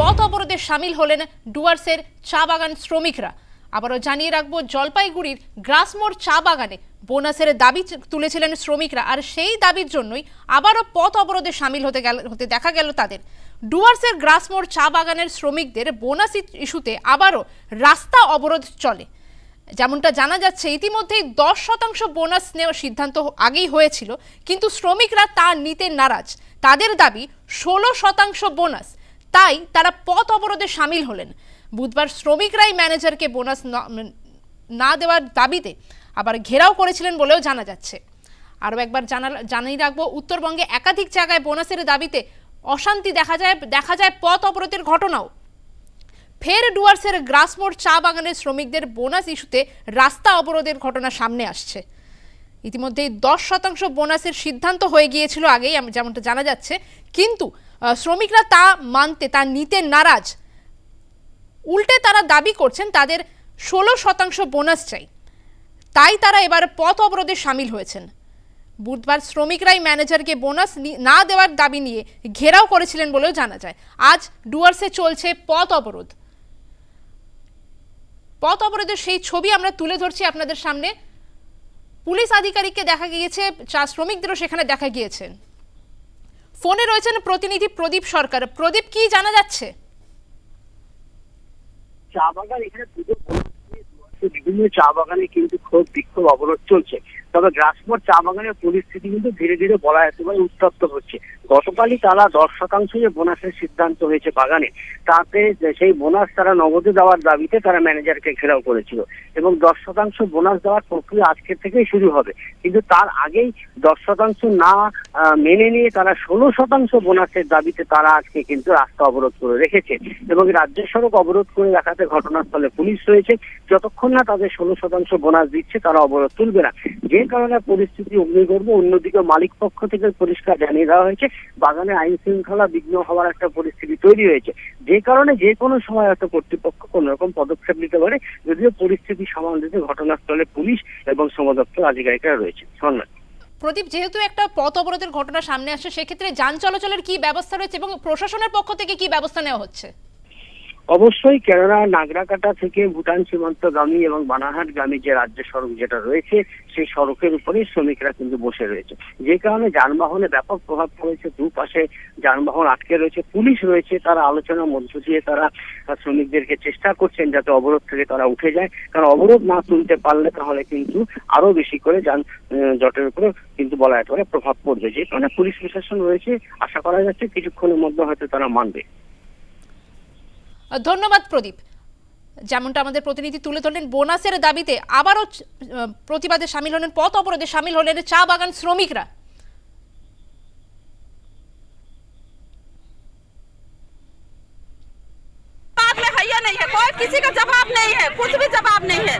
পথ অবরোধে সামিল হলেন ডুয়ার্সের চা বাগান শ্রমিকরা। আবারও জানিয়ে রাখব, জলপাইগুড়ির গ্রাসমোড় চা বাগানে বোনাসের দাবি তুলেছিলেন শ্রমিকরা আর সেই দাবির জন্যই আবারও পথ অবরোধে সামিল হতে গেল হতে দেখা গেল তাদের। ডুয়ার্সের গ্রাসমোড় চা বাগানের শ্রমিকদের বোনাস ইস্যুতে আবারও রাস্তা অবরোধ চলে। যেমনটা জানা যাচ্ছে, ইতিমধ্যেই দশ শতাংশ বোনাস নেওয়ার সিদ্ধান্ত আগেই হয়েছিল, কিন্তু শ্রমিকরা তা নিতে নারাজ। তাদের দাবি, ষোলো শতাংশ বোনাস তাই তারা পথ অবরোধে সামিল হলেন। বুধবার শ্রমিকরাই ম্যানেজারকে বোনাস ন- দেওয়ার দাবিতে আবার ঘেরাও করেছিলেন বলেও জানা যাচ্ছে। আরও একবার জানা জানিয়ে রাখব, উত্তরবঙ্গে একাধিক জায়গায় বোনাসের দাবিতে অশান্তি দেখা যায় দেখা যায় পথ অবরোধের ঘটনাও। ফের ডুয়ার্সের গ্রাসমোড় চা বাগানের শ্রমিকদের বোনাস ইস্যুতে রাস্তা অবরোধের ঘটনা সামনে আসছে। ইতিমধ্যেই দশ শতাংশ বোনাসের সিদ্ধান্ত হয়ে গিয়েছিল আগেই যেমনটা জানা যাচ্ছে। কিন্তু শ্রমিকরা তা মানতে, তা নিতে নারাজ। উল্টে তারা দাবি করছেন তাদের ষোলো শতাংশ বোনাস চাই। তাই তারা এবার পথ অবরোধে সামিল হয়েছেন। বুধবার শ্রমিকরাই ম্যানেজারকে বোনাস নি- দেওয়ার দাবি নিয়ে ঘেরাও করেছিলেন বলেও জানা যায়। আজ ডুয়ার্সে চলছে পথ অবরোধ। পথ অবরোধের সেই ছবি আমরা তুলে ধরছি আপনাদের সামনে। পুলিশ আধিকারিককে দেখা গিয়েছে, চা শ্রমিকদেরও সেখানে দেখা গিয়েছেন ফোনে রয়েছেন প্রতিনিধি প্রদীপ সরকার। প্রদীপ, কি জানা যাচ্ছে? চা বাগান, এখানে বিভিন্ন চা বাগানে কিন্তু খুব বিক্ষোভ অবরোধ চলছে। তবে গ্রাসমোর চা বাগানের পরিস্থিতি কিন্তু ধীরে ধীরে বলা পারে উত্তপ্ত হচ্ছে। গতকালই তারা দশ শতাংশ যে বোনাসের সিদ্ধান্ত হয়েছে বাগানে, তাতে সেই বোনাস তারা নগদে দেওয়ার দাবিতে তারা ম্যানেজারকে ঘেরাও করেছিল এবং দশ শতাংশ বোনাস দেওয়ার প্রক্রিয়া আজকের থেকেই শুরু হবে। কিন্তু তার আগেই দশ শতাংশ না মেনে নিয়ে তারা ষোলো শতাংশ বোনাসের দাবিতে তারা আজকে কিন্তু রাস্তা অবরোধ করে রেখেছে এবং রাজ্য সড়ক অবরোধ করে রাখাতে ঘটনাস্থলে পুলিশ রয়েছে। যতক্ষণ না তাদের ষোলো শতাংশ বোনাস দিচ্ছে, তারা অবরোধ তুলবে না। যে কারণে পরিস্থিতি অগ্নিগর্ভ, অন্যদিকে মালিক পক্ষ থেকে পরিষ্কার জানিয়ে দেওয়া হয়েছে, বাগানে আইন শৃঙ্খলা বিঘ্ন হওয়ার একটা পরিস্থিতি তৈরি হয়েছে। যে কারণে যে কোনো সময় হয়তো কর্তৃপক্ষ কোন রকম পদক্ষেপ নিতে পারে, যদিও পরিস্থিতি সামাল দিতে ঘটনাস্থলে পুলিশ এবং সমদপ্তর আধিকারিকরা রয়েছে। ধন্যবাদ প্রদীপ, যেহেতু একটা পথ অবরোধের ঘটনা সামনে আসছে, সেক্ষেত্রে যান চলাচলের কি ব্যবস্থা রয়েছে এবং প্রশাসনের পক্ষ থেকে কি ব্যবস্থা নেওয়া হচ্ছে? অবশ্যই কেননা নাগরাকাটা থেকে ভুটান সীমান্ত সীমান্তগামী এবং বানারহাটগামী যে রাজ্য সড়ক যেটা রয়েছে, সেই সড়কের উপরেই শ্রমিকরা কিন্তু বসে রয়েছে। যে কারণে যানবাহনে ব্যাপক প্রভাব পড়েছে। দুপাশে যানবাহন আটকে রয়েছে। পুলিশ রয়েছে, তারা আলোচনার মধ্য দিয়ে তারা শ্রমিকদেরকে চেষ্টা করছেন যাতে অবরোধ থেকে তারা উঠে যায়। কারণ অবরোধ না তুলতে পারলে তাহলে কিন্তু আরও বেশি করে যান জটের উপরে কিন্তু বলা যেতে পারে প্রভাব পড়বে। যে কারণে পুলিশ প্রশাসন রয়েছে, আশা করা যাচ্ছে কিছুক্ষণের মধ্যে হয়তো তারা মানবে। ধন্যবাদ প্রদীপ যেমনটা আমাদের প্রতিনিধি তুলে ধরলেন বোনাসের দাবিতে আবারও চ- আহ, প্রতিবাদে সামিল হলেন পথ অবরোধে সামিল হলেন চা বাগান শ্রমিকরা बाद में है या नहीं है कोई किसी का जवाब नहीं है कुछ भी जवाब नहीं है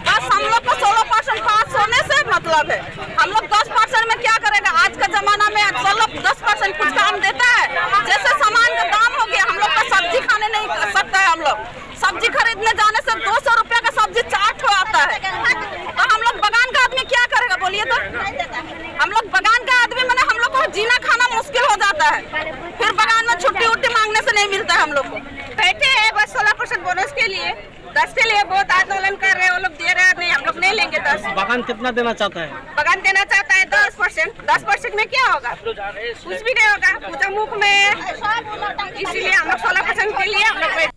बस हम लोग को सोलह परसेंट पास होने से मतलब है हम लोग दस परसेंट में क्या करेगा आज का जमाना में सोलह दस परसेंट कुछ काम देता है हम लोग। सब्ज़ी खरीदने जाने से दो सौ रुपया का सब्ज़ी चाट हो आता है। तो हम लोग बगान का आदमी क्या करेगा? बोलिए तो। हम लोग बगान का आदमी मैंने हम लोग को जीना खाना मुश्किल हो जाता है। फिर बगान में छुट्टी उट्टी मांगने से नहीं मिलता है हम लोग को। बैठे हैं बस सोलह परसेंट बोनस के लिए। दस के लिए बहुत आंदोलन कर रहे हैं वो लोग दे रहे हैं नहीं हम लोग नहीं लेंगे दस। बगान कितना देना चाहता है? बगान देना चाहता है दस परसेंट। दस परसेंट में क्या होगा? कुछ भी नहीं होगा। मुख में इसीलिए हम लोग सोलह परसेंट के लिए